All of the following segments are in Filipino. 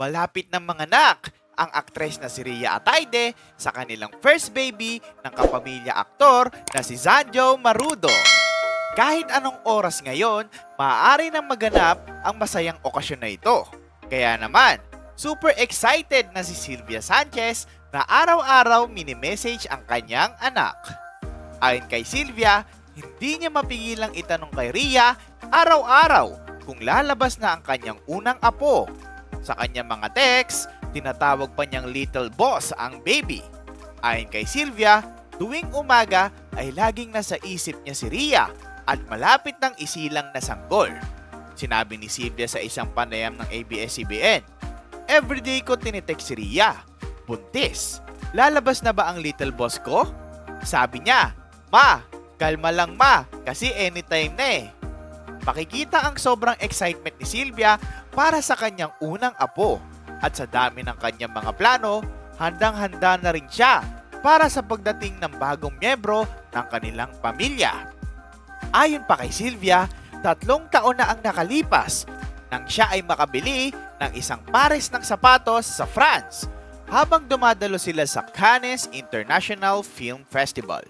malapit ng mga anak ang aktres na si Ria Ataide sa kanilang first baby ng kapamilya aktor na si Zanjo Marudo. Kahit anong oras ngayon, maaari nang maganap ang masayang okasyon na ito. Kaya naman, super excited na si Sylvia Sanchez na araw-araw mini-message ang kanyang anak. Ayon kay Sylvia, hindi niya mapigilang itanong kay Ria araw-araw kung lalabas na ang kanyang unang apo. Sa kanyang mga text, tinatawag pa niyang little boss ang baby. Ayon kay Sylvia, tuwing umaga ay laging nasa isip niya si Ria at malapit ng isilang na sanggol. Sinabi ni Sylvia sa isang panayam ng ABS-CBN, Everyday ko tinitext si Ria. Buntis. Lalabas na ba ang little boss ko? Sabi niya, Ma, kalma lang ma, kasi anytime na eh. Pakikita ang sobrang excitement ni Sylvia para sa kanyang unang apo. At sa dami ng kanyang mga plano, handang-handa na rin siya para sa pagdating ng bagong miyembro ng kanilang pamilya. Ayon pa kay Sylvia, tatlong taon na ang nakalipas nang siya ay makabili ng isang pares ng sapatos sa France habang dumadalo sila sa Cannes International Film Festival.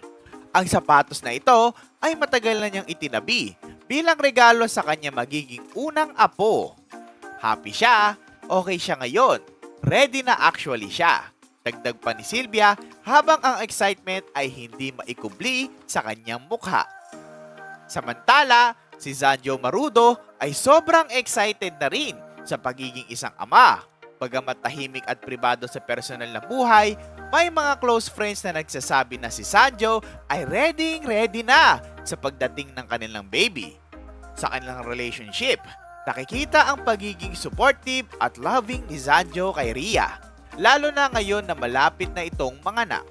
Ang sapatos na ito ay matagal na niyang itinabi bilang regalo sa kanya magiging unang apo. Happy siya, okay siya ngayon, ready na actually siya. Dagdag pa ni Sylvia habang ang excitement ay hindi maikubli sa kanyang mukha. Samantala, si Zanjo Marudo ay sobrang excited na rin sa pagiging isang ama. Bagamat tahimik at pribado sa personal na buhay, may mga close friends na nagsasabi na si Sanjo ay ready ready na sa pagdating ng kanilang baby. Sa kanilang relationship, nakikita ang pagiging supportive at loving ni Sanjo kay Ria, lalo na ngayon na malapit na itong manganak.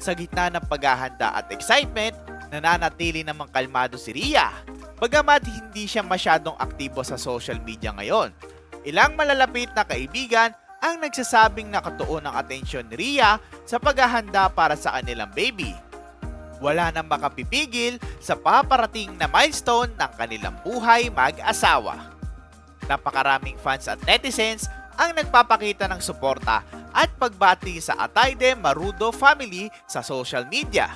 Sa gitna ng paghahanda at excitement, nananatili namang kalmado si Ria. Bagamat hindi siya masyadong aktibo sa social media ngayon. Ilang malalapit na kaibigan ang nagsasabing nakatuon ang atensyon ni Ria sa paghahanda para sa kanilang baby. Wala nang makapipigil sa paparating na milestone ng kanilang buhay mag-asawa. Napakaraming fans at netizens ang nagpapakita ng suporta at pagbati sa Atayde Marudo family sa social media.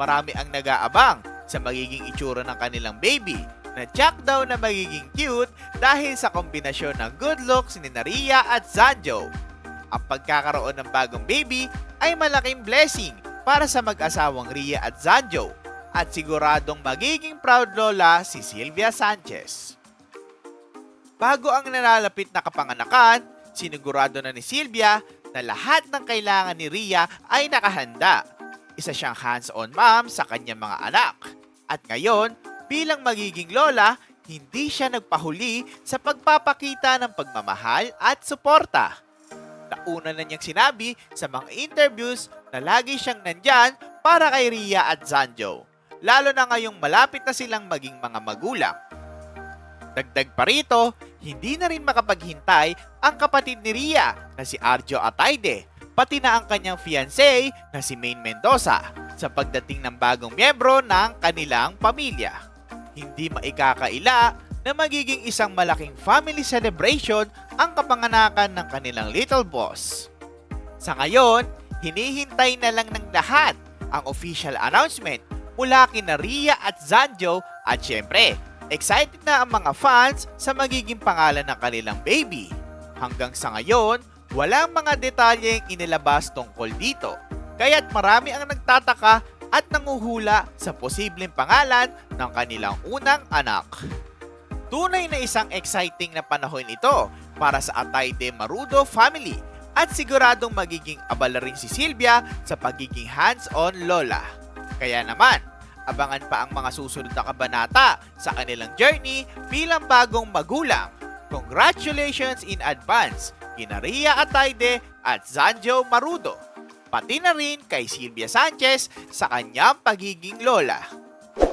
Marami ang nag-aabang sa magiging itsura ng kanilang baby na check daw na magiging cute dahil sa kombinasyon ng good looks ni Naria at Zanjo. Ang pagkakaroon ng bagong baby ay malaking blessing para sa mag-asawang Ria at Zanjo at siguradong magiging proud lola si Sylvia Sanchez. Bago ang nalalapit na kapanganakan, sinigurado na ni Sylvia na lahat ng kailangan ni Ria ay nakahanda. Isa siyang hands-on mom sa kanyang mga anak. At ngayon, bilang magiging lola, hindi siya nagpahuli sa pagpapakita ng pagmamahal at suporta. Nauna na niyang sinabi sa mga interviews na lagi siyang nandyan para kay Ria at Zanjo. Lalo na ngayong malapit na silang maging mga magulang. Dagdag pa rito, hindi na rin makapaghintay ang kapatid ni Ria na si Arjo Ataide, pati na ang kanyang fiancé na si Maine Mendoza sa pagdating ng bagong miyembro ng kanilang pamilya. Hindi maikakaila na magiging isang malaking family celebration ang kapanganakan ng kanilang little boss. Sa ngayon, hinihintay na lang ng lahat ang official announcement mula kina Ria at Zanjo at syempre, excited na ang mga fans sa magiging pangalan ng kanilang baby. Hanggang sa ngayon, walang mga detalyeng inilabas tungkol dito. Kaya't marami ang nagtataka at nanguhula sa posibleng pangalan ng kanilang unang anak. Tunay na isang exciting na panahon ito para sa Atayde Marudo family at siguradong magiging abala rin si Silvia sa pagiging hands-on lola. Kaya naman, abangan pa ang mga susunod na kabanata sa kanilang journey bilang bagong magulang. Congratulations in advance kina Ria Atayde at Zanjo Marudo. Pati na rin kay Silvia Sanchez sa kanyang pagiging lola.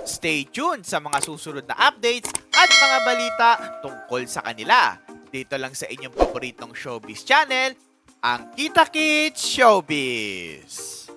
Stay tuned sa mga susunod na updates at mga balita tungkol sa kanila. Dito lang sa inyong paboritong showbiz channel, ang Kita Kids Showbiz.